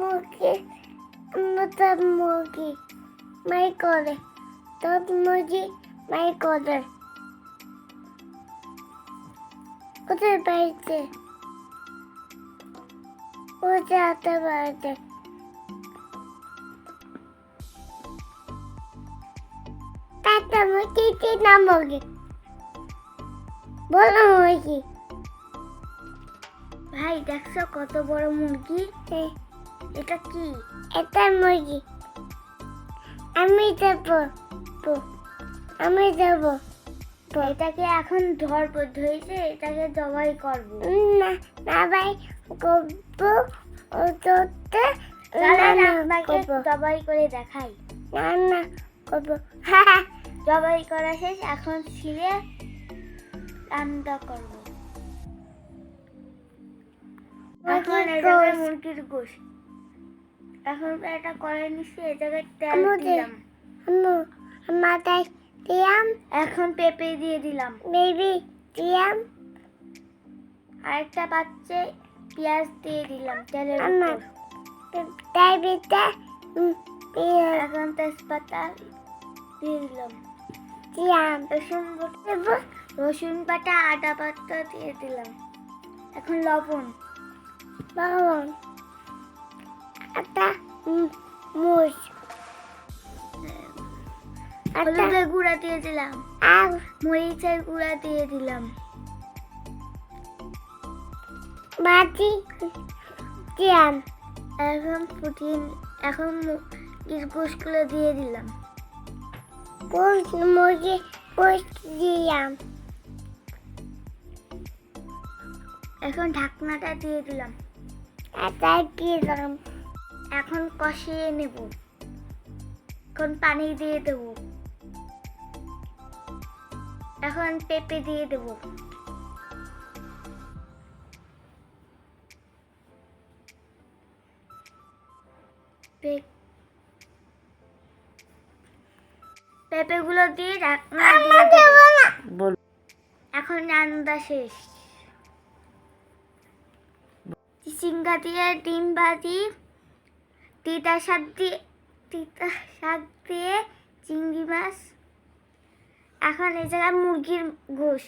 মুরগি আমার মুরগি মাই করে তোর মুরগি মাই করে। ওদের বাড়িতে ওদের হাতে বাড়িতে। তাতা মুরগি না মুরগি? বলো মুরগি। ভাই দেখছ কত বড় মুরগি? এটা কি? এটা মুরগি। আমি দেব আমি দেব এটাকে এখন ধরব ধরেছে এটাকে জবাই করব। না না ভাই করব ও তোতে আপনাকে জবাই করে দেখাই। না না করব। জবাই করা শেষ এখন ছিঁড়ে রান্না করব। এখন মুরগির এখন এটা করে নিচ্ছি এটাকে তেল দিলাম। মাথায় দিলাম এখন পেঁপে দিয়ে দিলাম। বেবি দিলাম আরেকটা পাচ্ছে পেঁয়াজ দিয়ে দিলাম তেলের এখন তেজপাতা দিয়ে দিলাম। দিলাম রসুন রসুন বাটা আদা পাতা দিয়ে দিলাম। এখন লবণ। লবণ। একটা মুষ। হলুদের গুঁড়া দিয়ে দিলাম। আর মরিচের গুঁড়া দিয়ে দিলাম। মাটি দিলাম এখন ফুটিয়ে এখন গোসগুলো দিয়ে দিলাম। গোস মুরগি গোস দিলাম এখন ঢাকনাটা দিয়ে দিলাম। এটা দিয়ে দিলাম। এখন কষিয়ে নেব। এখন পানি দিয়ে দেব। এখন পেঁপে দিয়ে দেব। পেঁপেগুলো দিয়ে ঢাকনা দিয়ে দেব। বল। এখন রান্না শেষ। চিচিঙ্গা দিয়ে ডিম ভাজি। তিতা শাক দিয়ে তিতা শাক দিয়ে চিংড়ি মাছ। এখন এই জায়গায় মুরগির গোশ